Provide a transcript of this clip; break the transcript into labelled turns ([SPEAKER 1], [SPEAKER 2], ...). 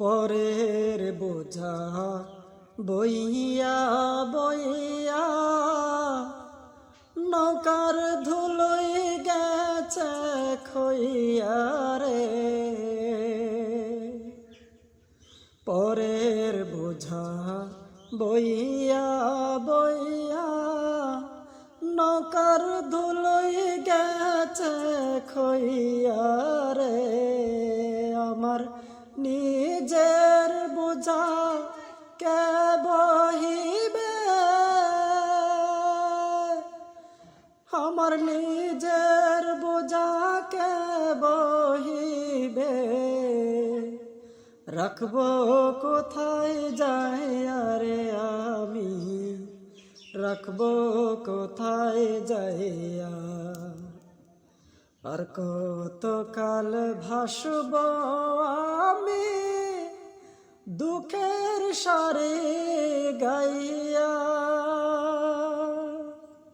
[SPEAKER 1] পরের বোঝা বইয়া বইয়া নৌকার ধুলোই গেছে খইয়া রে। পরের বোঝা বইয়া বইয়া নৌকার ধুলোই গেছে খইয়া রে। আমার নিজের বোঝা কে বহিবে? আমার নিজের বোঝাকে বহিবে? রাখব কোথায় যাই আরে আমি? রাখব কোথায় যাইয়া আর কত কাল ভাসব দুঃখের সারে